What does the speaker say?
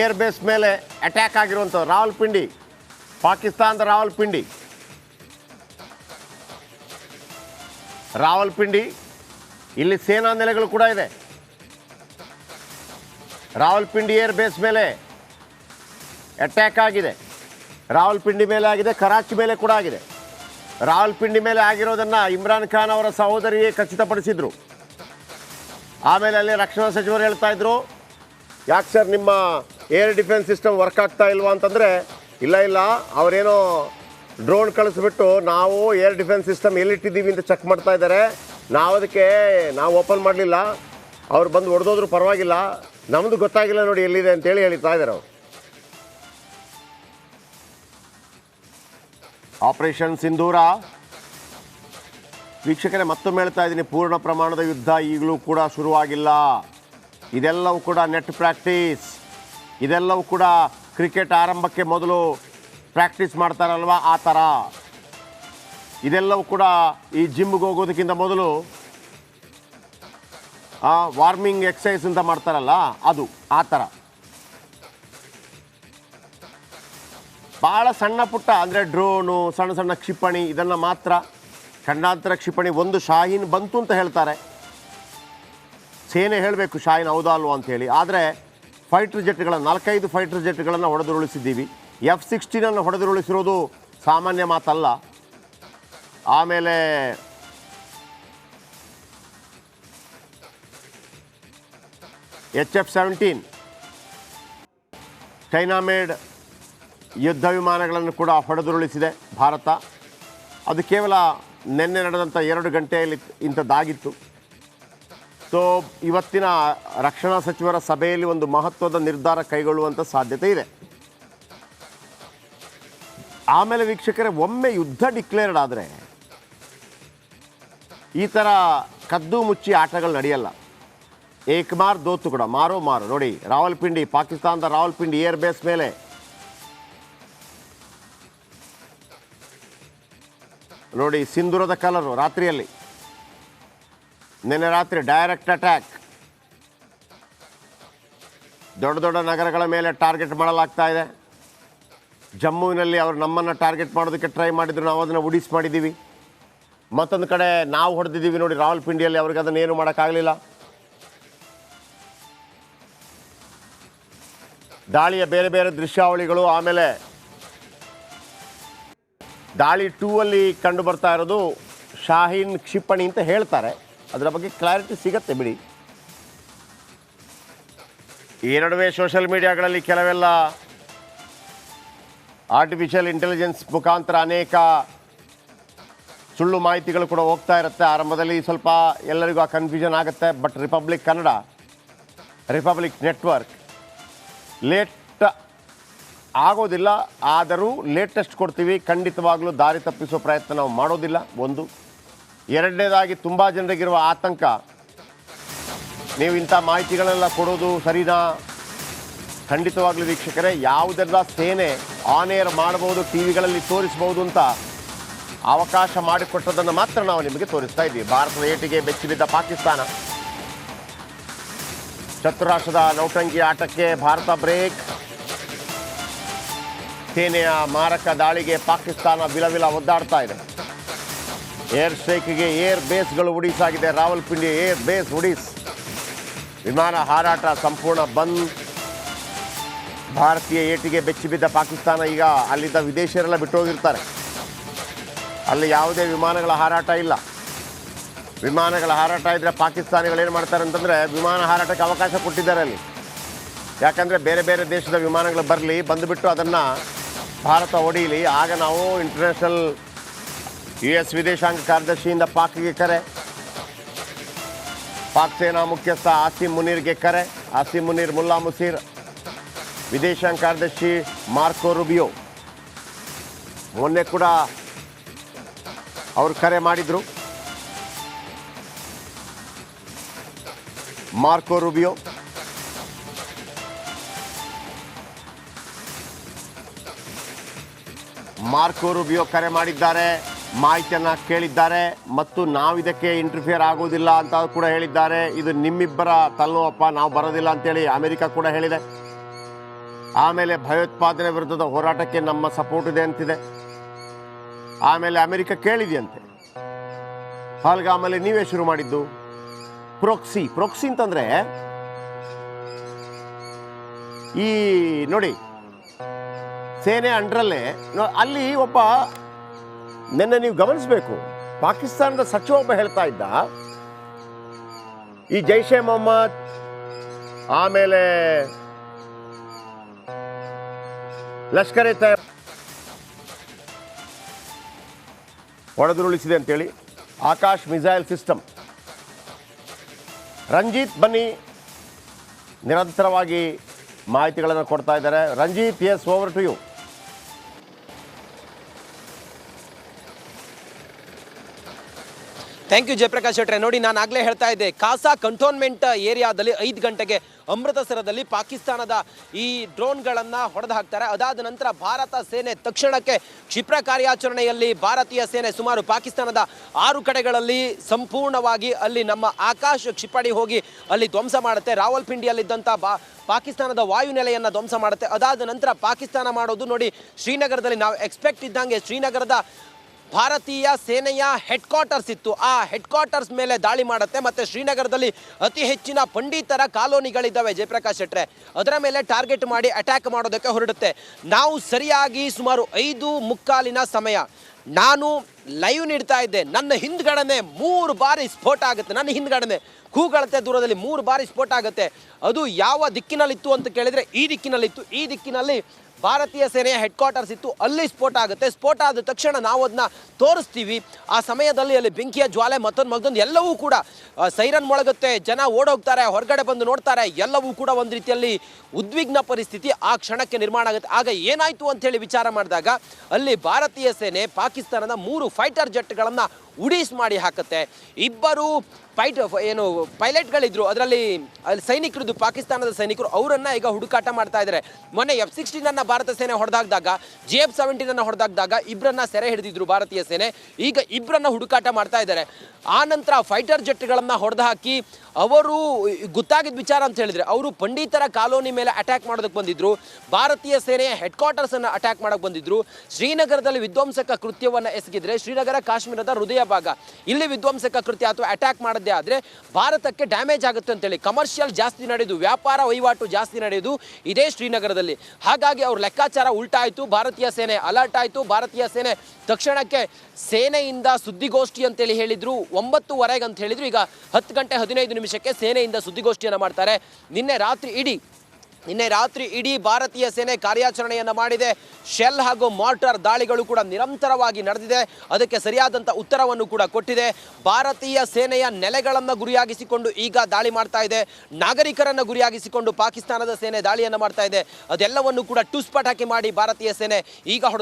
Air base ಮೇಲೆ attack ಆಗಿರುವಂಥ ರಾವಲ್ಪಿಂಡಿ, ಪಾಕಿಸ್ತಾನದ ರಾವಲ್ಪಿಂಡಿ. ರಾವಲ್ಪಿಂಡಿ, ಇಲ್ಲಿ ಸೇನಾ ನೆಲೆಗಳು ಕೂಡ ಇದೆ. ರಾವಲ್ಪಿಂಡಿ ಏರ್ ಬೇಸ್ ಮೇಲೆ ಅಟ್ಯಾಕ್ ಆಗಿದೆ. ರಾವಲ್ಪಿಂಡಿ ಮೇಲೆ ಆಗಿದೆ, ಕರಾಚಿ ಮೇಲೆ ಕೂಡ ಆಗಿದೆ. ರಾವಲ್ಪಿಂಡಿ ಮೇಲೆ ಆಗಿರೋದನ್ನು ಇಮ್ರಾನ್ ಖಾನ್ ಅವರ ಸಹೋದರಿಯೇ ಖಚಿತಪಡಿಸಿದ್ರು. ಆಮೇಲೆ ಅಲ್ಲಿ ರಕ್ಷಣಾ ಸಚಿವರು ಹೇಳ್ತಾ ಇದ್ರು, ಯಾಕೆ ಸರ್ ನಿಮ್ಮ ಏರ್ ಡಿಫೆನ್ಸ್ ಸಿಸ್ಟಮ್ ವರ್ಕ್ ಆಗ್ತಾ ಇಲ್ವಾ ಅಂತಂದರೆ, ಇಲ್ಲ ಇಲ್ಲ, ಅವರೇನೋ ಡ್ರೋನ್ ಕಳಿಸ್ಬಿಟ್ಟು ನಾವು ಏರ್ ಡಿಫೆನ್ಸ್ ಸಿಸ್ಟಮ್ ಎಲ್ಲಿಟ್ಟಿದ್ದೀವಿ ಅಂತ ಚೆಕ್ ಮಾಡ್ತಾ ಇದ್ದಾರೆ. ನಾವು ಅದಕ್ಕೆ ನಾವು ಓಪನ್ ಮಾಡಲಿಲ್ಲ. ಅವ್ರು ಬಂದು ಹೊಡೆದೋದ್ರು ಪರವಾಗಿಲ್ಲ. ನಮ್ಮದು ಗೊತ್ತಾಗಿಲ್ಲ ನೋಡಿ ಎಲ್ಲಿದೆ ಅಂತೇಳಿ ಹೇಳ್ತಾ ಇದ್ದಾರೆ ಅವರು. ಆಪರೇಷನ್ ಸಿಂಧೂರ. ವೀಕ್ಷಕರೇ, ಮತ್ತೊಮ್ಮೆ ಹೇಳ್ತಾ ಇದ್ದೀನಿ, ಪೂರ್ಣ ಪ್ರಮಾಣದ ಯುದ್ಧ ಈಗಲೂ ಕೂಡ ಶುರುವಾಗಿಲ್ಲ. ಇದೆಲ್ಲವೂ ಕೂಡ ನೆಟ್ ಪ್ರಾಕ್ಟೀಸ್. ಇದೆಲ್ಲವೂ ಕೂಡ ಕ್ರಿಕೆಟ್ ಆರಂಭಕ್ಕೆ ಮೊದಲು ಪ್ರಾಕ್ಟೀಸ್ ಮಾಡ್ತಾರಲ್ವ ಆ ಥರ ಇದೆಲ್ಲವೂ ಕೂಡ ಈ ಜಿಮ್ಗೆ ಹೋಗೋದಕ್ಕಿಂತ ಮೊದಲು ವಾರ್ಮಿಂಗ್ ಎಕ್ಸಸೈಸ್ ಅಂತ ಮಾಡ್ತಾರಲ್ಲ ಅದು, ಆ ಥರ ಭಾಳ ಸಣ್ಣ ಪುಟ್ಟ, ಅಂದರೆ ಡ್ರೋನು, ಸಣ್ಣ ಸಣ್ಣ ಕ್ಷಿಪಣಿ ಇದನ್ನು ಮಾತ್ರ. ಖಂಡಾಂತರ ಕ್ಷಿಪಣಿ, ಒಂದು ಶಾಹೀನ್ ಬಂತು ಅಂತ ಹೇಳ್ತಾರೆ. ಸೇನೆ ಹೇಳಬೇಕು, ಶಾಹೀನ್ ಹೌದಾ ಅಲ್ವಾ ಅಂತೇಳಿ ಆದರೆ ಫೈಟರ್ ಜೆಟ್ಗಳನ್ನು ನಾಲ್ಕೈದು ಫೈಟರ್ ಜೆಟ್ಗಳನ್ನು ಹೊಡೆದುರುಳಿಸಿದ್ದೀವಿ. ಎಫ್ ಸಿಕ್ಸ್ಟೀನನ್ನು ಹೊಡೆದುರುಳಿಸಿರೋದು ಸಾಮಾನ್ಯ ಮಾತಲ್ಲ. ಆಮೇಲೆ H F seventeen. China made ಯುದ್ಧ ವಿಮಾನಗಳನ್ನು ಕೂಡ ಹೊಡೆದುರುಳಿಸಿದೆ ಭಾರತ. ಅದು ಕೇವಲ ನಿನ್ನೆ ನಡೆದಂಥ ಎರಡು ಗಂಟೆಯಲ್ಲಿ ಇಂಥದ್ದಾಗಿತ್ತು. ಸೊ, ಇವತ್ತಿನ ರಕ್ಷಣಾ ಸಚಿವರ ಸಭೆಯಲ್ಲಿ ಒಂದು ಮಹತ್ವದ ನಿರ್ಧಾರ ಕೈಗೊಳ್ಳುವಂಥ ಸಾಧ್ಯತೆ ಇದೆ. ಆಮೇಲೆ ವೀಕ್ಷಕರೇ, ಒಮ್ಮೆ ಯುದ್ಧ ಡಿಕ್ಲೇರ್ಡ್ ಆದರೆ ಈ ಥರ ಕದ್ದು ಮುಚ್ಚಿ ಆಟಗಳು ನಡೆಯಲ್ಲ. ಏಕ್ ಮಾರ್ ದೋತು ಕೂಡ, ಮಾರೋ ಮಾರು. ನೋಡಿ, ರಾವಲ್ಪಿಂಡಿ, ಪಾಕಿಸ್ತಾನದ ರಾವಲ್ಪಿಂಡಿ ಏರ್ ಬೇಸ್ ಮೇಲೆ ನೋಡಿ, ಸಿಂಧೂರದ ಕಲರು ರಾತ್ರಿಯಲ್ಲಿ. ನಿನ್ನೆ ರಾತ್ರಿ ಡೈರೆಕ್ಟ್ ಅಟ್ಯಾಕ್ ದೊಡ್ಡ ದೊಡ್ಡ ನಗರಗಳ ಮೇಲೆ ಟಾರ್ಗೆಟ್ ಮಾಡಲಾಗ್ತಾ ಇದೆ. ಜಮ್ಮುವಿನಲ್ಲಿ ಅವರು ನಮ್ಮನ್ನು ಟಾರ್ಗೆಟ್ ಮಾಡೋದಕ್ಕೆ ಟ್ರೈ ಮಾಡಿದ್ರು, ನಾವು ಅದನ್ನು ಉಡಿಸ್ ಮಾಡಿದ್ದೀವಿ ಮತ್ತೊಂದು ಕಡೆ ನಾವು ಹೊಡೆದಿದ್ದೀವಿ ನೋಡಿ, ರಾವಲ್ಪಿಂಡಿಯಲ್ಲಿ ಅವ್ರಿಗೆ ಅದನ್ನು ಏನು ಮಾಡೋಕ್ಕಾಗಲಿಲ್ಲ. ದಾಳಿಯ ಬೇರೆ ಬೇರೆ ದೃಶ್ಯಾವಳಿಗಳು, ಆಮೇಲೆ ದಾಳಿ ಟೂ ಅಲ್ಲಿ ಕಂಡು ಬರ್ತಾ ಇರೋದು, ಶಾಹೀನ್ ಕ್ಷಿಪಣಿ ಅಂತ ಹೇಳ್ತಾರೆ. ಅದರ ಬಗ್ಗೆ ಕ್ಲಾರಿಟಿ ಸಿಗತ್ತೆ ಬಿಡಿ. ಈ ನಡುವೆ ಸೋಷಿಯಲ್ ಮೀಡಿಯಾಗಳಲ್ಲಿ ಕೆಲವೆಲ್ಲ ಆರ್ಟಿಫಿಷಿಯಲ್ ಇಂಟೆಲಿಜೆನ್ಸ್ ಮುಖಾಂತರ ಅನೇಕ ಸುಳ್ಳು ಮಾಹಿತಿಗಳು ಕೂಡ ಹೋಗ್ತಾ ಇರುತ್ತೆ. ಆರಂಭದಲ್ಲಿ ಸ್ವಲ್ಪ ಎಲ್ಲರಿಗೂ ಆ ಕನ್ಫ್ಯೂಷನ್ ಆಗುತ್ತೆ. But republic Kannada republic network late ಆಗೋದಿಲ್ಲ. ಆದರೂ ಲೇಟೆಸ್ಟ್ ಕೊಡ್ತೀವಿ. ಖಂಡಿತವಾಗ್ಲೂ ದಾರಿ ತಪ್ಪಿಸೋ ಪ್ರಯತ್ನ ನಾವು ಮಾಡೋದಿಲ್ಲ. ಒಂದು. ಎರಡನೇದಾಗಿ ತುಂಬ ಜನರಿಗಿರುವ ಆತಂಕ. ನೀವು ಇಂಥ ಮಾಹಿತಿಗಳೆಲ್ಲ ಕೊಡೋದು ಸರಿನಾ? ಖಂಡಿತವಾಗ್ಲೂ ವೀಕ್ಷಕರೇ, ಯಾವುದೆಲ್ಲ ಸೇನೆ ಆನ್ ಏರ್ ಮಾಡಬಹುದು ಟಿ ವಿಗಳಲ್ಲಿ ತೋರಿಸಬಹುದು ಅಂತ ಅವಕಾಶ ಮಾಡಿಕೊಟ್ಟದನ್ನು ಮಾತ್ರ ನಾವು ನಿಮಗೆ ತೋರಿಸ್ತಾ ಇದ್ದೀವಿ. ಭಾರತದ ಏಟಿಗೆ ಬೆಚ್ಚಿಬಿದ್ದ ಪಾಕಿಸ್ತಾನ. ಚತುರಾಷ್ಟ್ರದ ನೌಟಂಕಿ ಆಟಕ್ಕೆ ಭಾರತ ಬ್ರೇಕ್. ಸೇನೆಯ ಮಾರಕ ದಾಳಿಗೆ ಪಾಕಿಸ್ತಾನ ವಿಲವಿಲ ಒದ್ದಾಡ್ತಾ ಇದೆ. ಏರ್ ಸ್ಟ್ರೈಕ್ಗೆ ಏರ್ ಬೇಸ್ಗಳು ಉಡಿಸಾಗಿದೆ. ರಾವಲ್ಪಿಂಡಿ ಏರ್ ಬೇಸ್ ಉಡೀಸ್. ವಿಮಾನ ಹಾರಾಟ ಸಂಪೂರ್ಣ ಬಂದ್. ಭಾರತೀಯ ಏಟಿಗೆ ಬೆಚ್ಚಿಬಿದ್ದ ಪಾಕಿಸ್ತಾನ ಈಗ ಅಲ್ಲಿದ್ದ ವಿದೇಶಿಯರೆಲ್ಲ ಬಿಟ್ಟು ಹೋಗಿರ್ತಾರೆ. ಅಲ್ಲಿ ಯಾವುದೇ ವಿಮಾನಗಳ ಹಾರಾಟ ಇಲ್ಲ. ವಿಮಾನಗಳ ಹಾರಾಟ ಇದ್ದರೆ ಪಾಕಿಸ್ತಾನಿಗಳು ಏನು ಮಾಡ್ತಾರೆ ಅಂತಂದರೆ ವಿಮಾನ ಹಾರಾಟಕ್ಕೆ ಅವಕಾಶ ಕೊಟ್ಟಿದ್ದಾರೆ ಅಲ್ಲಿ. ಯಾಕಂದರೆ ಬೇರೆ ಬೇರೆ ದೇಶದ ವಿಮಾನಗಳು ಬರಲಿ, ಬಂದುಬಿಟ್ಟು ಅದನ್ನು ಭಾರತ ಹೊಡೀಲಿ. ಆಗ ನಾವು ಇಂಟರ್ನ್ಯಾಷನಲ್ ಯು ಎಸ್ ವಿದೇಶಾಂಗ ಕಾರ್ಯದರ್ಶಿಯಿಂದ ಪಾಕ್ಗೆ ಕರೆ. ಪಾಕ್ ಸೇನಾ ಮುಖ್ಯಸ್ಥ ಆಸಿಮ್ ಮುನೀರ್ಗೆ ಕರೆ. ಆಸಿಮ್ ಮುನೀರ್ ಮುಲ್ಲಾ ಮುಸೀರ್, ವಿದೇಶಾಂಗ ಕಾರ್ಯದರ್ಶಿ ಮಾರ್ಕೋ ರುಬಿಯೋ. ಮೊನ್ನೆ ಕೂಡ ಅವರು ಕರೆ ಮಾಡಿದರು. Marco Rubio. ಮಾರ್ಕೋ ರುಬಿಯೋ ಕರೆ ಮಾಡಿದ್ದಾರೆ. ಮಾಹಿತಿಯನ್ನು ಕೇಳಿದ್ದಾರೆ ಮತ್ತು ನಾವು ಇದಕ್ಕೆ ಇಂಟರ್ಫಿಯರ್ ಆಗೋದಿಲ್ಲ ಅಂತ ಕೂಡ ಹೇಳಿದ್ದಾರೆ. ಇದು ನಿಮ್ಮಿಬ್ಬರ ತಲೆನೋವಪ್ಪ ನಾವು ಬರೋದಿಲ್ಲ ಅಂತೇಳಿ ಅಮೆರಿಕ ಕೂಡ ಹೇಳಿದೆ. ಆಮೇಲೆ ಭಯೋತ್ಪಾದನೆ ವಿರುದ್ಧದ ಹೋರಾಟಕ್ಕೆ ನಮ್ಮ ಸಪೋರ್ಟ್ ಇದೆ ಅಂತಿದೆ. ಆಮೇಲೆ ಅಮೆರಿಕ ಕೇಳಿದೆಯಂತೆ. ಆಮೇಲೆ ನೀವೇ ಶುರು ಮಾಡಿದ್ದು? ಪ್ರೊಕ್ಸಿ ಪ್ರೊಕ್ಸಿ ಅಂತಂದ್ರೆ ಈ ನೋಡಿ, ಸೇನೆ ಅಂಡ್ರಲ್ಲೇ ಅಲ್ಲಿ ಒಬ್ಬ ನಿನ್ನೆ ನೀವು ಗಮನಿಸಬೇಕು. ಪಾಕಿಸ್ತಾನದ ಸಚಿವ ಒಬ್ಬ ಹೇಳ್ತಾ ಇದ್ದ, ಈ ಜೈಷೆ ಮೊಹಮ್ಮದ್, ಆಮೇಲೆ ಲಷ್ಕರ್ ಎ ತಯ ಒಡೆದುರುಳಿಸಿದೆ ಅಂತೇಳಿ ಆಕಾಶ್ ಮಿಸೈಲ್ ಸಿಸ್ಟಮ್. ರಂಜಿತ್ ಬನ್ನಿ ನಿರಂತರವಾಗಿ ಮಾಹಿತಿಗಳನ್ನು ಕೊಡ್ತಾ ಇದ್ದಾರೆ. Ranjit S over to you thank you Jayaprakash ಶೆಟ್ರೆ ನೋಡಿ, ನಾನು ಆಗಲೇ ಹೇಳ್ತಾ ಇದ್ದೆ ಕಾಸಾ ಕಂಟೋನ್ಮೆಂಟ್ ಏರಿಯಾದಲ್ಲಿ ಐದು ಗಂಟೆಗೆ ಅಮೃತಸರದಲ್ಲಿ ಪಾಕಿಸ್ತಾನದ ಈ ಡ್ರೋನ್ಗಳನ್ನು ಹೊಡೆದು ಹಾಕ್ತಾರೆ ಅದಾದ ನಂತರ ಭಾರತ ಸೇನೆ ತಕ್ಷಣಕ್ಕೆ ಕ್ಷಿಪ್ರ ಕಾರ್ಯಾಚರಣೆಯಲ್ಲಿ ಭಾರತೀಯ ಸೇನೆ ಸುಮಾರು ಪಾಕಿಸ್ತಾನದ ಆರು ಕಡೆಗಳಲ್ಲಿ ಸಂಪೂರ್ಣವಾಗಿ ಅಲ್ಲಿ ನಮ್ಮ ಆಕಾಶ ಕ್ಷಿಪಣಿ ಹೋಗಿ ಅಲ್ಲಿ ಧ್ವಂಸ ಮಾಡುತ್ತೆ. ರಾವಲ್ಪಿಂಡಿಯಲ್ಲಿದ್ದಂಥ ಬಾ, ಪಾಕಿಸ್ತಾನದ ವಾಯುನೆಲೆಯನ್ನು ಧ್ವಂಸ ಮಾಡುತ್ತೆ. ಅದಾದ ನಂತರ ಪಾಕಿಸ್ತಾನ ಮಾಡೋದು ನೋಡಿ, ಶ್ರೀನಗರದಲ್ಲಿ ನಾವು ಎಕ್ಸ್ಪೆಕ್ಟ್ ಇದ್ದಂಗೆ ಶ್ರೀನಗರದ ಭಾರತೀಯ ಸೇನೆಯ ಹೆಡ್ ಕ್ವಾರ್ಟರ್ಸ್ ಇತ್ತು. ಆ ಹೆಡ್ ಕ್ವಾರ್ಟರ್ಸ್ ಮೇಲೆ ದಾಳಿ ಮಾಡುತ್ತೆ ಮತ್ತೆ ಶ್ರೀನಗರದಲ್ಲಿ ಅತಿ ಹೆಚ್ಚಿನ ಪಂಡಿತರ ಕಾಲೋನಿಗಳಿದ್ದಾವೆ ಜಯಪ್ರಕಾಶ್ ಶೆಟ್ರೆ. ಅದರ ಮೇಲೆ ಟಾರ್ಗೆಟ್ ಮಾಡಿ ಅಟ್ಯಾಕ್ ಮಾಡೋದಕ್ಕೆ ಹೊರಡುತ್ತೆ. ನಾವು ಸರಿಯಾಗಿ ಸುಮಾರು ಐದು ಮುಕ್ಕಾಲಿನ ಸಮಯ ನಾನು ಲೈವ್ ನೀಡ್ತಾ ಇದ್ದೆ. ನನ್ನ ಹಿಂದ್ಗಡನೆ ಮೂರು ಬಾರಿ ಸ್ಫೋಟ ಆಗುತ್ತೆ. ನನ್ನ ಹಿಂದ್ಗಡನೆ ಕೂಗಳತೆ ದೂರದಲ್ಲಿ ಮೂರು ಬಾರಿ ಸ್ಫೋಟ ಆಗುತ್ತೆ. ಅದು ಯಾವ ದಿಕ್ಕಿನಲ್ಲಿತ್ತು ಅಂತ ಕೇಳಿದರೆ ಈ ದಿಕ್ಕಿನಲ್ಲಿತ್ತು. ಈ ದಿಕ್ಕಿನಲ್ಲಿ ಭಾರತೀಯ ಸೇನೆಯ ಹೆಡ್ ಕ್ವಾರ್ಟರ್ಸ್ ಇತ್ತು. ಅಲ್ಲಿ ಸ್ಫೋಟ ಆಗುತ್ತೆ. ಸ್ಫೋಟ ಆದ ತಕ್ಷಣ ನಾವು ಅದನ್ನ ತೋರಿಸ್ತೀವಿ. ಆ ಸಮಯದಲ್ಲಿ ಅಲ್ಲಿ ಬೆಂಕಿಯ ಜ್ವಾಲೆ, ಮತ್ತೊಂದು ಮಗದೊಂದು ಎಲ್ಲವೂ ಕೂಡ ಸೈರನ್ ಮೊಳಗುತ್ತೆ. ಜನ ಓಡೋಗ್ತಾರೆ, ಹೊರಗಡೆ ಬಂದು ನೋಡ್ತಾರೆ. ಎಲ್ಲವೂ ಕೂಡ ಒಂದು ರೀತಿಯಲ್ಲಿ ಉದ್ವಿಗ್ನ ಪರಿಸ್ಥಿತಿ ಆ ಕ್ಷಣಕ್ಕೆ ನಿರ್ಮಾಣ ಆಗುತ್ತೆ. ಆಗ ಏನಾಯಿತು ಹೇಳಿ ವಿಚಾರ ಮಾಡಿದಾಗ ಅಲ್ಲಿ ಭಾರತೀಯ ಸೇನೆ ಪಾಕಿಸ್ತಾನದ ಮೂರು ಫೈಟರ್ ಜೆಟ್ಗಳನ್ನು ಉಡೀಸ್ ಮಾಡಿ ಹಾಕುತ್ತೆ. ಇಬ್ಬರು ಪೈಟ್ ಏನು ಪೈಲಟ್ಗಳಿದ್ರು, ಅದರಲ್ಲಿ ಅಲ್ಲಿ ಸೈನಿಕರದ್ದು, ಪಾಕಿಸ್ತಾನದ ಸೈನಿಕರು ಅವರನ್ನು ಈಗ ಹುಡುಕಾಟ ಮಾಡ್ತಾ ಇದ್ದಾರೆ ಮೊನ್ನೆ ಎಫ್ ಸಿಕ್ಸ್ಟೀನನ್ನು ಭಾರತ ಸೇನೆ ಹೊಡೆದಾಗ್ದಾಗ ಜಿ ಎಫ್ ಸೆವೆಂಟೀನ್ ಅನ್ನ ಹೊಡೆದಾಗ್ದಾಗ ಇಬ್ಬರನ್ನ ಸೆರೆ ಹಿಡಿದಿದ್ರು ಭಾರತೀಯ ಸೇನೆ. ಈಗ ಇಬ್ಬರನ್ನ ಹುಡುಕಾಟ ಮಾಡ್ತಾ ಇದ್ದಾರೆ ಆ ಫೈಟರ್ ಜೆಟ್ಗಳನ್ನು ಹೊಡೆದು ಹಾಕಿ ಅವರು ಗೊತ್ತಾಗಿದ್ದ ವಿಚಾರ ಅಂತ ಹೇಳಿದ್ರೆ, ಅವರು ಪಂಡಿತರ ಕಾಲೋನಿ ಮೇಲೆ ಅಟ್ಯಾಕ್ ಮಾಡೋದಕ್ಕೆ ಬಂದಿದ್ರು. ಭಾರತೀಯ ಸೇನೆಯ ಹೆಡ್ ಕ್ವಾರ್ಟರ್ಸ್ ಅನ್ನ ಅಟ್ಯಾಕ್ ಮಾಡಕ್ ಬಂದಿದ್ರು. ಶ್ರೀನಗರದಲ್ಲಿ ವಿಧ್ವಂಸಕ ಕೃತ್ಯವನ್ನು ಎಸಗಿದ್ರೆ ಶ್ರೀನಗರ, ಕಾಶ್ಮೀರದ ಹೃದಯ ಭಾಗ. ಇಲ್ಲಿ ವಿಧ್ವಂಸಕ ಕೃತ್ಯ ಅಥವಾ ಅಟ್ಯಾಕ್ ಮಾಡದೇ ಆದರೆ ಭಾರತಕ್ಕೆ ಡ್ಯಾಮೇಜ್ ಆಗುತ್ತೆ ಅಂತೇಳಿ. ಕಮರ್ಷಿಯಲ್ ಜಾಸ್ತಿ ನಡೆಯೋದು ವ್ಯಾಪಾರ ವಹಿವಾಟು ಜಾಸ್ತಿ ನಡೆಯೋದು ಇದೇ ಶ್ರೀನಗರದಲ್ಲಿ. ಹಾಗಾಗಿ ಅವ್ರ ಲೆಕ್ಕಾಚಾರ ಉಲ್ಟಾಯಿತು. ಭಾರತೀಯ ಸೇನೆ ಅಲರ್ಟ್ ಆಯಿತು. ಭಾರತೀಯ ಸೇನೆ ತಕ್ಷಣಕ್ಕೆ ಸೇನೆಯಿಂದ ಸುದ್ದಿಗೋಷ್ಠಿ ಅಂತೇಳಿ ಹೇಳಿದ್ರು. ಒಂಬತ್ತುವರೆಗೆ ಅಂತ ಹೇಳಿದ್ರು. ಈಗ ಹತ್ತು ಗಂಟೆ ಹದಿನೈದು ನಿಮಿಷಕ್ಕೆ ಸೇನೆಯಿಂದ ಸುದ್ದಿಗೋಷ್ಠಿಯನ್ನು ಮಾಡ್ತಾರೆ. ನಿನ್ನೆ ರಾತ್ರಿ ಇಡೀ ನಿನ್ನೆ ರಾತ್ರಿ ಇಡೀ ಭಾರತೀಯ ಸೇನೆ ಕಾರ್ಯಾಚರಣೆಯನ್ನು ಮಾಡಿದೆ. ಶೆಲ್ ಹಾಗೂ ಮಾರ್ಟರ್ ದಾಳಿಗಳು ಕೂಡ ನಿರಂತರವಾಗಿ ನಡೆದಿದೆ. ಅದಕ್ಕೆ ಸರಿಯಾದಂಥ ಉತ್ತರವನ್ನು ಕೂಡ ಕೊಟ್ಟಿದೆ. ಭಾರತೀಯ ಸೇನೆಯ ನೆಲೆಗಳನ್ನು ಗುರಿಯಾಗಿಸಿಕೊಂಡು ಈಗ ದಾಳಿ ಮಾಡ್ತಾ ಇದೆ. ನಾಗರಿಕರನ್ನು ಗುರಿಯಾಗಿಸಿಕೊಂಡು ಪಾಕಿಸ್ತಾನದ ಸೇನೆ ದಾಳಿಯನ್ನು ಮಾಡ್ತಾ ಇದೆ. ಅದೆಲ್ಲವನ್ನು ಕೂಡ ಟುಸ್ಪಟಾಕಿ ಮಾಡಿ ಭಾರತೀಯ ಸೇನೆ ಈಗ ಹೊಡೆದ